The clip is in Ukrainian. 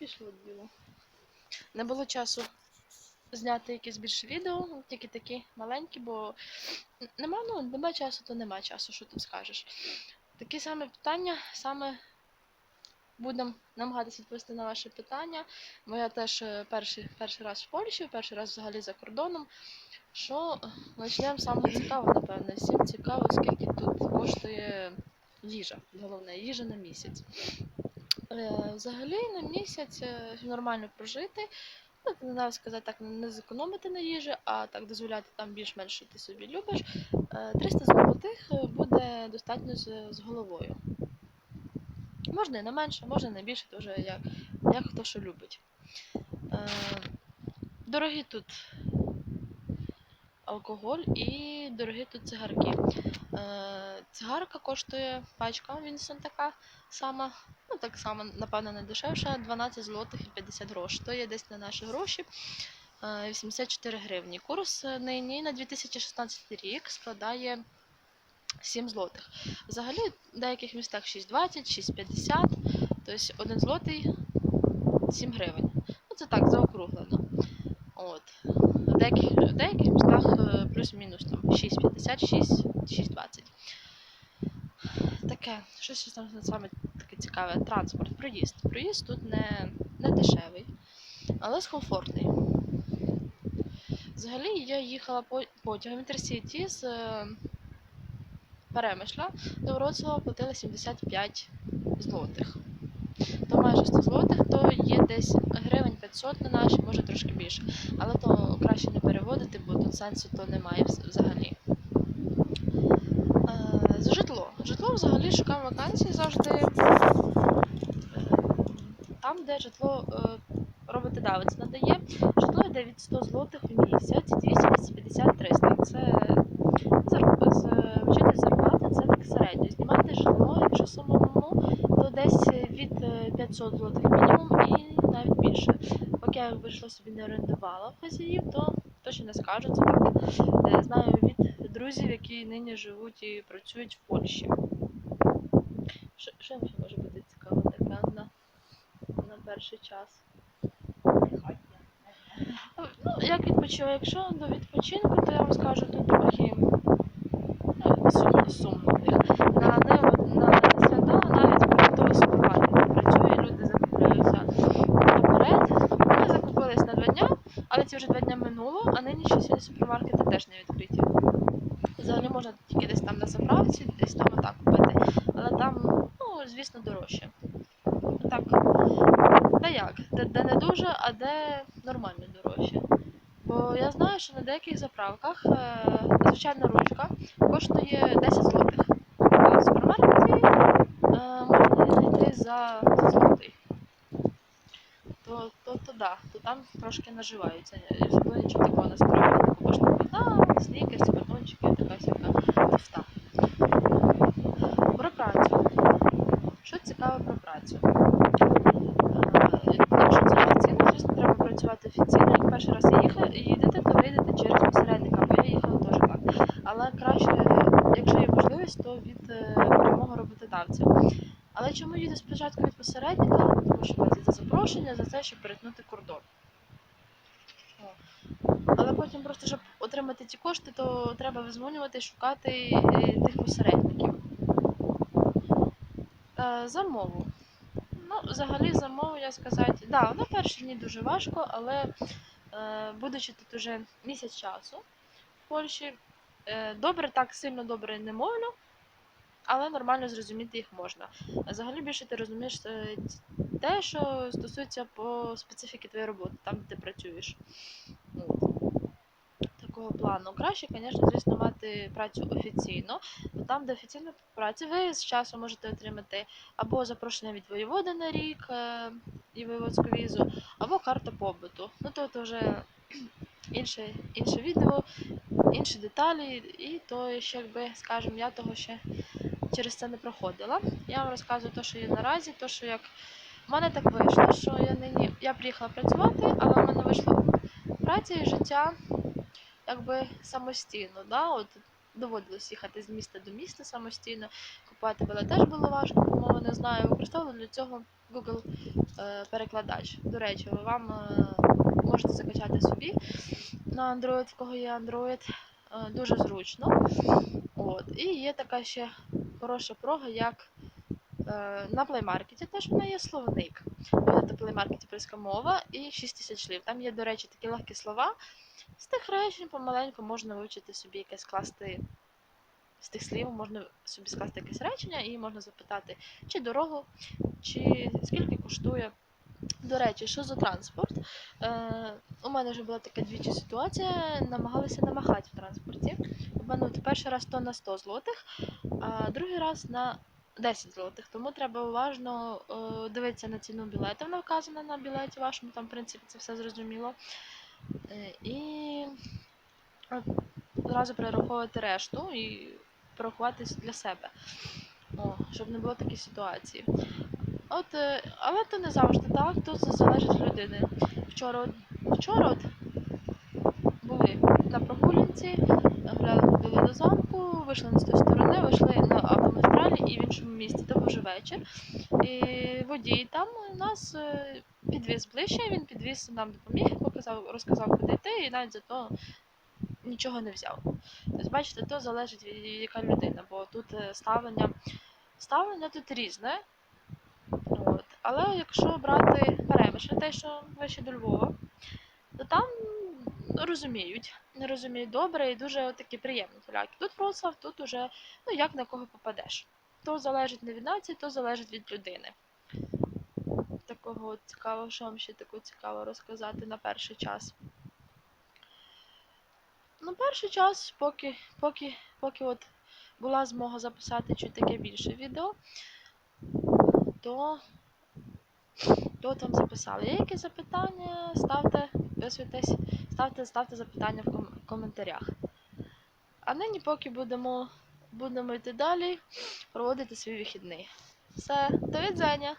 Пішло діло. Не було часу зняти якесь більше відео, тільки такі маленькі, бо нема, ну, нема часу, то нема часу, що тут скажеш. Такі саме питання, саме будемо намагатися відповісти на ваші питання. Бо я теж е, перший, перший раз в Польщі, перший раз взагалі за кордоном. Що почнемо з самого цікавого, напевно. Всім цікаво, скільки тут коштує їжа, головне, їжа на місяць. Е, Взагалі на місяць е, нормально прожити. Ну, не знаю сказати так, не зекономити на їжі, а так дозволяти там більш-менш, що ти собі любиш. Е, 300 золотих е, буде достатньо з, з головою. Можна і на менше, можна і на більше, теж як, як хто що любить. Дорогі тут алкоголь і дорогі тут цигарки. Е, Цигарка коштує пачка Вінсон така сама, ну так само, напевно, не дешевша, 12 злотих і 50 грошей. То є десь на наші гроші. е, 84 гривні. Курс е, нині на 2016 рік складає 7 злотих. Взагалі в деяких містах 6,20, 6,50, тобто 1 злотий 7 гривень. Ну це так, заокруглено. От. В деяких, в деяких містах е, плюс-мінус там 6,50, 6, 6,20. Таке, щось що там саме таке цікаве. Транспорт, проїзд. Проїзд тут не, не дешевий, але комфортний. Взагалі я їхала по- потягом Інтерсіті з е, Перемишля до Вроцлава платила 75 злотих. То майже 100 злотих, то є десь гривень 500 на наші, може трошки більше. Але то краще не переводити, бо тут сенсу то немає взагалі. Е, житло. Взагалі шукаємо вакансії завжди е, там, де житло е, роботодавець надає. Житло йде від 100 злотих в місяць, 250 300 Це з вчити зарплати, це так середньо. Знімати житло, якщо самому, то десь від е, 500 злотих мінімум і навіть більше. Поки я вийшла собі не орендувала хазяїв, то точно не скажу. Це так е, знаю від друзів, які нині живуть і працюють в Польщі. Що, ще може бути цікаво таке на, на перший час? Ну, як відпочиваю? Якщо до відпочинку, то я вам скажу тут трохи ну, сумно, в. На, на, минуло, а нині сьогодні супермаркети теж не відкриті. Взагалі можна тільки десь там на заправці, десь там отак купити. Але там, ну, звісно, дорожче. Так, де як? Де, де не дуже, а де нормально дорожче. Бо я знаю, що на деяких заправках е, звичайна ручка коштує 10 злотих. А в супермаркеті е, можна знайти за за злотий. То, то, то да, там трошки наживаються. Нічого такого не справді. Таку можна вода, снікерс, батончики, така всяка туфта. Про працю. Що цікаво про працю? Е, Якщо це офіційно, звісно, треба працювати офіційно. Як перший раз їхали, їдете, то вийдете через посередника, бо я їхала теж так. Але краще, якщо є можливість, то від е, прямого роботодавця. Але чому їду спочатку від посередника? Тому що платять за запрошення, за це, щоб перетнути кордон. Але потім просто, щоб отримати ці кошти, то треба визвонювати, шукати е, тих посередників. Е, За мову. Ну, взагалі за мову я сказати, да, на перші дні дуже важко, але е, будучи тут уже місяць часу в Польщі, добре, так сильно добре не мовлю, але нормально зрозуміти їх можна. Взагалі більше ти розумієш те, що стосується по специфіки твоєї роботи, там де ти працюєш. Такого плану. Краще, звісно, звісно, мати працю офіційно, бо там, де офіційна праця, ви з часом можете отримати або запрошення від воєводи на рік е, і воєводську візу, або карта побуту. Ну то це вже інше, інше відео, інші деталі, і то ще, якби, скажімо, я того ще через це не проходила. Я вам розказую те, що є наразі, то, що як в мене так вийшло, що я нині я приїхала працювати, але в мене вийшло праця і життя якби самостійно. Да? От доводилось їхати з міста до міста самостійно. Купувати вело теж було важко, бо мову не знаю. Використовувала для цього Google е, перекладач. До речі, вам е, можете закачати собі на Android, в кого є Android. Е, дуже зручно. От. І є така ще хороша прога, як на Play Market теж вона є словник. Market польська мова і 6 тисяч слів. Там є, до речі, такі легкі слова. З тих речень помаленьку можна вивчити собі якесь скласти. З тих слів можна собі скласти якесь речення і можна запитати, чи дорогу, чи скільки коштує. До речі, що за транспорт? Е, у мене вже була така двічі ситуація, намагалися намахати в транспорті. Обманути перший раз то на 100 злотих, а другий раз на 10 злотих. Тому треба уважно е, дивитися на ціну білета. Вона вказана на білеті вашому, там, в принципі, це все зрозуміло. Е, і е, одразу перераховувати решту і порахуватись для себе. О, щоб не було такої ситуації. От, е, але то не завжди так, тут залежить від людини. Вчора, вчора от були на прогулянці, гуляли, до замку, вийшли не з тої сторони, вийшли на автомагістралі і в іншому місті. То був вже вечір. І водій там нас е, підвіз ближче, він підвіз нам допоміг, показав, розказав, куди йти, і навіть за то нічого не взяв. Тобто, бачите, то залежить від яка людина, бо тут е, ставлення, ставлення тут різне. От. Але якщо брати перемишль, те, що вище до Львова, то там розуміють, не розуміють добре і дуже такі приємні поляки. Тут Вроцлав, тут уже ну як на кого попадеш. То залежить не від нації, то залежить від людини. Такого цікавого, що вам ще таку цікаво розказати на перший час. Ну, перший час, поки, поки, поки от була змога записати чуть таке більше відео, то, то там записали. Є якісь запитання, ставте, підписуйтесь, ставте, ставте запитання в коментарях. А нині поки будемо, будемо йти далі, проводити свій вихідний. Все, до відзення!